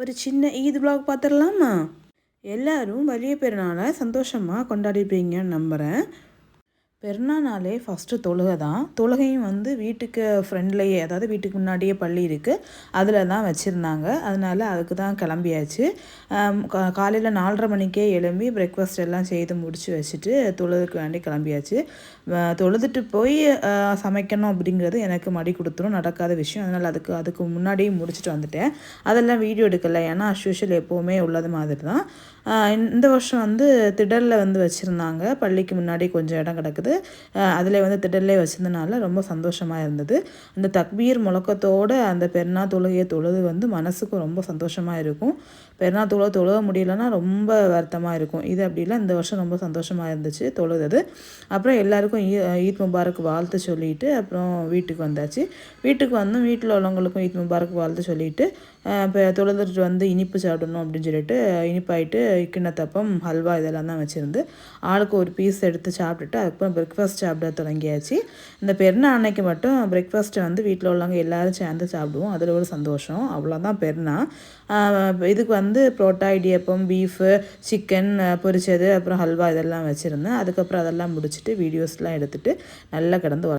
ஒரு சின்ன ஈத் vlog பார்த்துடலாமா? எல்லாரும் வலிய பெருநாளை சந்தோஷமாக கொண்டாடிப்பீங்கன்னு நம்புகிறேன் பெருநானாலே ஃபஸ்ட்டு தொழுகை தான். தொழுகையும் வந்து வீட்டுக்கு ஃப்ரெண்ட்லேயே அதாவது வீட்டுக்கு முன்னாடியே பள்ளி இருக்குது அதில் தான் வச்சுருந்தாங்க. அதனால் அதுக்கு தான் கிளம்பியாச்சு. காலையில் நாலரை மணிக்கே எழும்பி பிரேக்ஃபாஸ்ட் எல்லாம் செய்து முடித்து வச்சுட்டு தொழுதுக்கு வேண்டி கிளம்பியாச்சு. தொழுதுட்டு போய் சமைக்கணும் அப்படிங்கிறது எனக்கு மடி கொடுத்துரும். நடக்காத விஷயம். அதனால் அதுக்கு அதுக்கு முன்னாடியே முடிச்சுட்டு வந்துட்டேன். அதெல்லாம் வீடியோ எடுக்கலை. ஏன்னா அஸ்யூஷுவல் எப்போவுமே உள்ளது மாதிரி தான் இந்த வருஷம் வந்து திடலில் வந்து வச்சுருந்தாங்க. பள்ளிக்கு முன்னாடி கொஞ்சம் இடம் கிடக்குது. வந்து அதில் வந்து திடல்லே வச்சிருந்தனால ரொம்ப சந்தோஷமாக இருந்தது. அந்த தக்பீர் முழக்கத்தோடு அந்த பெருநா தொழுகையை தொழுது வந்து மனசுக்கு ரொம்ப சந்தோஷமாக இருக்கும். பெருநா தொழுக தொழுக முடியலன்னா ரொம்ப வருத்தமாக இருக்கும். இது அப்படிலாம் இந்த வருஷம் ரொம்ப சந்தோஷமாக இருந்துச்சு தொழுது அப்புறம் எல்லாருக்கும் ஈ ஈத் முபாரக் வாழ்த்து சொல்லிட்டு அப்புறம் வீட்டுக்கு வந்தாச்சு. வீட்டுக்கு வந்து வீட்டில் உள்ளவங்களுக்கும் ஈத் முபாரக் வாழ்த்து சொல்லிட்டு இப்போ தொழுதுட்டு வந்து இனிப்பு சாப்பிடணும் அப்படின்னு சொல்லிட்டு இனிப்பாயிட்டு கிண்ணத்தப்பம் ஹல்வா இதெல்லாம் தான் வச்சுருந்து ஆளுக்கு ஒரு பீஸ் எடுத்து சாப்பிட்டுட்டு அதுக்கப்புறம் பிரேக்ஃபாஸ்ட் சாப்பிட தொடங்கியாச்சு. இந்த பெருநாள் அன்னைக்கு மட்டும் பிரேக்ஃபாஸ்ட்டை வந்து வீட்டில் உள்ளவங்க எல்லோரும் சேர்ந்து சாப்பிடுவோம். அதில் ஒரு சந்தோஷம். அவ்வளோதான் பெருநாள் இதுக்கு வந்து புரோட்டா இடியப்பம் பீஃபு சிக்கன் பொரிச்சது அப்புறம் ஹல்வா இதெல்லாம் வச்சுருந்தேன். அதுக்கப்புறம் அதெல்லாம் முடிச்சுட்டு வீடியோஸ்லாம் எடுத்துகிட்டு நல்லா கிடந்து